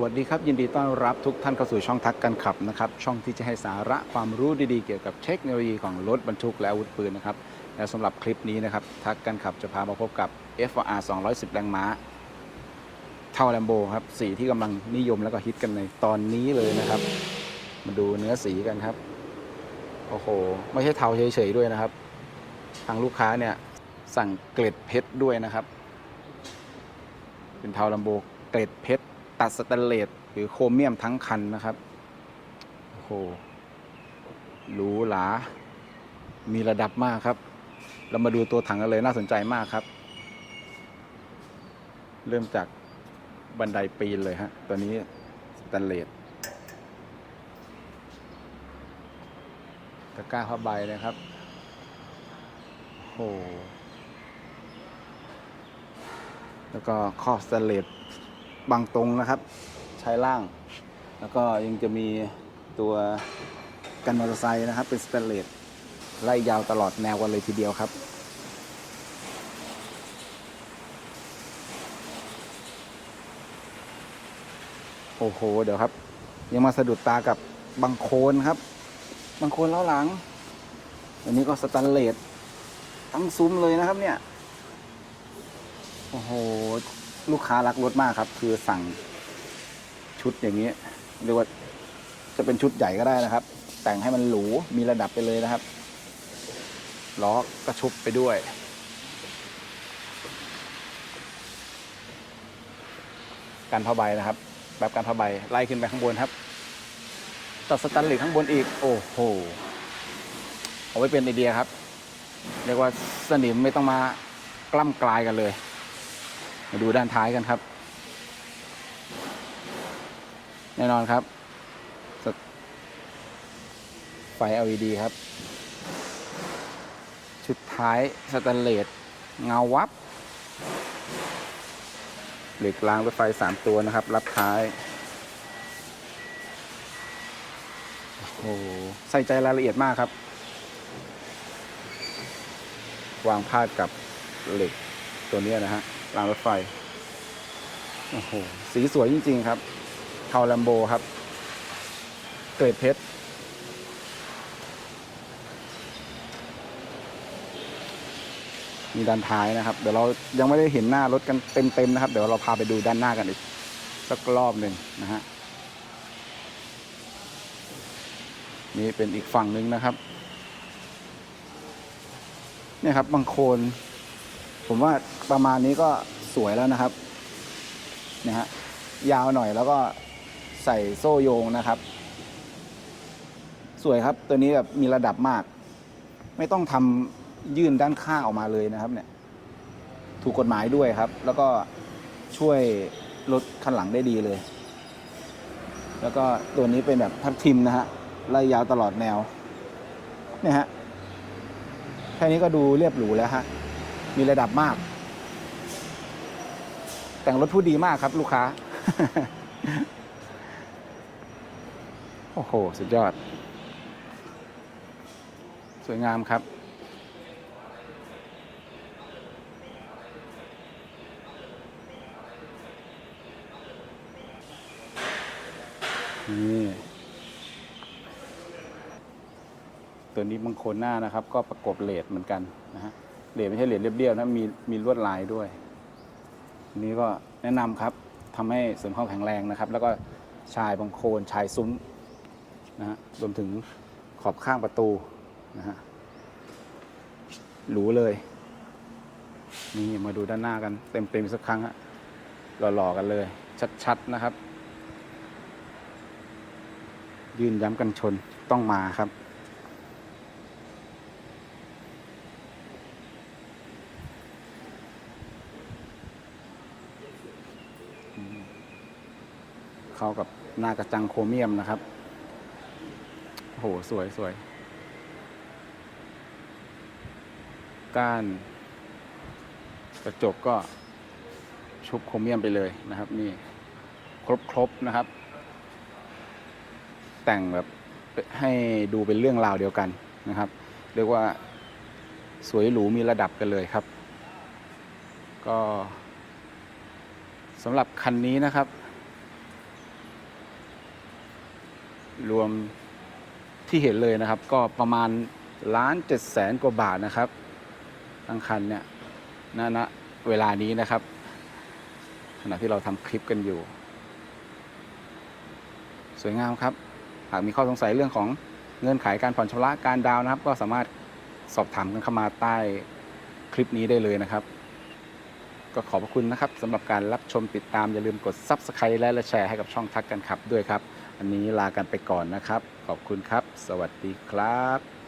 วัสดีครับ ยินดีต้อนรับทุกท่านเข้าสู่ช่องทักกันขับนะครับ ช่องที่จะให้สาระความรู้ดีๆ เกี่ยวกับเทคโนโลยีของรถบรรทุกและอาวุธปืนนะครับ และสำหรับคลิปนี้นะครับ ทักกันขับจะพามาพบกับ FR 210 แรงม้า เท่าแลมโบครับ สีที่กำลังนิยมแล้วก็ฮิตกันในตอนนี้เลยนะครับ มาดูเนื้อสีกันครับ โอ้โห ไม่ใช่เทาเฉยๆด้วยนะครับ ทางลูกค้าเนี่ยสั่งเกล็ดเพชรด้วยนะครับ เป็นเทาลัมโบเกล็ดเพชร ตัดสแตนเลสหรือโครเมียมทั้งคันนะครับโอ้โหหรูหรา มีระดับมากครับ เรามาดูตัวถังกันเลยน่าสนใจมากครับ เริ่มจากบันไดปีนเลยฮะ ตัวนี้สแตนเลสตะกร้าผ้าใบนะครับโอ้โหแล้วก็ครอบสแตนเลส บางตรงนะครับใช้ล่าง แล้วก็ยังจะมีตัวกันมอเตอร์ไซค์นะครับ เป็นสแตนเลสไล่ยาวตลอดแนวกันเลยทีเดียวครับโอ้โห เดี๋ยวครับ ยังมาสะดุดตากับบังโคนครับ บังโคนล้อหลัง อันนี้ก็สแตนเลสทั้งซุ้มเลยนะครับเนี่ย โอ้โห ลูกค้ารักรถมากครับ คือสั่งชุดอย่างนี้เรียกว่าจะเป็นชุดใหญ่ก็ได้นะครับ แต่งให้มันหรูมีระดับไปเลยนะครับล้อกระชุบไปด้วย การผ้าใบนะครับ แบบการผ้าใบไล่ขึ้นไปข้างบนครับตัดสตันเหล็กข้างบนอีก โอ้โหเอาไว้เป็นไอเดียครับ เรียกว่าสนิมไม่ต้องมากล้ำกลายกันเลย มาดูด้านท้ายกันครับ แน่นอนครับไฟ LED ครับ ชุดท้ายสแตนเลสเงาวับเหล็กรางรถไฟ 3 ตัวนะครับ รับท้าย โอ้โห ใส่ใจรายละเอียดมากครับ วางพาดกับเหล็กตัวนี้นะฮะ รางรถไฟ โอ้โห สีสวยจริง ๆ ครับเทาแลมโบครับ เกรดเพชร มีด้านท้ายนะครับ เดี๋ยวเรายังไม่ได้เห็นหน้ารถกันเต็ม ๆ นะครับ เดี๋ยวเราพาไปดูด้านหน้ากันอีก สักรอบหนึ่งนะฮะ นี่เป็นอีกฝั่งหนึ่งนะครับ เนี่ยครับบางโคน ผมว่าประมาณนี้ก็สวยแล้วนะครับนะฮะยาวหน่อยแล้วก็ใส่โซ่โยงนะครับ สวยครับตัวนี้แบบมีระดับมาก ไม่ต้องทำยื่นด้านข้างออกมาเลยนะครับ เนี่ย ถูกกฎหมายด้วยครับ แล้วก็ช่วยลดคันหลังได้ดีเลย แล้วก็ตัวนี้เป็นแบบทับทิมนะฮะไล่ยาวตลอดแนวเนี่ยฮะแค่นี้ก็ดูเรียบหรูแล้วฮะ มีระดับมาก แต่งรถผู้ดีมากครับ ลูกค้า โอ้โห สุดยอด สวยงามครับ นี่ตัวนี้บางคนหน้านะครับ ก็ประกบเลดเหมือนกันนะฮะ เหลดไม่ใช่เหลดเรียบๆนะมีมีลวดลายด้วย นี้ก็แนะนำครับทำให้เสริมความแข็งแรงนะครับ แล้วก็ชายบางโคนชายซุ้มนะฮะรวมถึงขอบข้างประตูนะฮะหรูเลย นี่มาดูด้านหน้ากันเต็มๆสักครั้งฮะหล่อๆกันเลย ชัดๆนะครับ ยืนย้ำกันชนต้องมาครับ เข้ากับหน้ากระจังโครเมียมนะครับโอ้โหสวยสวยก้านกระจกก็ชุบโครเมียมไปเลยนะครับ นี่ครบครบนะครับ แต่งแบบให้ดูเป็นเรื่องราวเดียวกันนะครับ เรียกว่าสวยหรูมีระดับกันเลยครับ ก็สำหรับคันนี้นะครับ รวมที่เห็นเลยนะครับ ก็ประมาณล้านเจ็ดแสนกว่าบาทนะครับทั้งคันเนี่ยณณเวลานี้นะครับ ขณะที่เราทำคลิปกันอยู่ สวยงามครับ หากมีข้อสงสัยเรื่องของเงื่อนไขการผ่อนชำระการดาวนะครับ ก็สามารถสอบถามกันเข้ามาใต้คลิปนี้ได้เลยนะครับ ก็ขอบพระคุณนะครับสำหรับการรับชมติดตามอย่าลืมกด Subscribe และแชร์ให้กับช่องทักกันขับด้วยครับ อันนี้ลากันไปก่อนนะครับ ขอบคุณครับ สวัสดีครับ